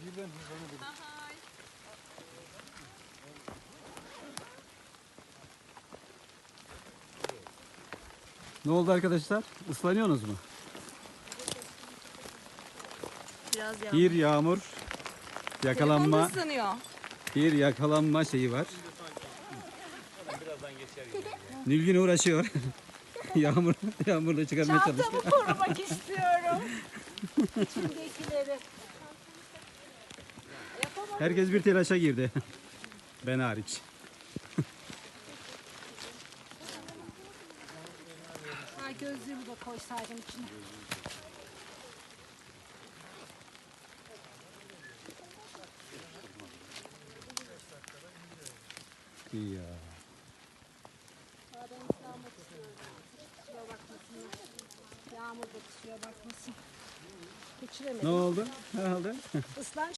birden hızlanabilir. Ne oldu arkadaşlar? Islanıyorsunuz mu? Biraz yağmur. Bir yağmur yakalanma ıslanıyor. bir yakalanma şeyi var. Nilgün uğraşıyor. Yağmur yağmurda çıkarmaya çalışıyor. Çantamı korumak istiyorum. İçindekileri. Herkes bir telaşa girdi. Ben hariç. Ha gözlüğümü de koysaydım içine. İyi ya. Yağmur da kusura bakmasın. Geçiremedim. Ne oldu? Ne oldu? Islan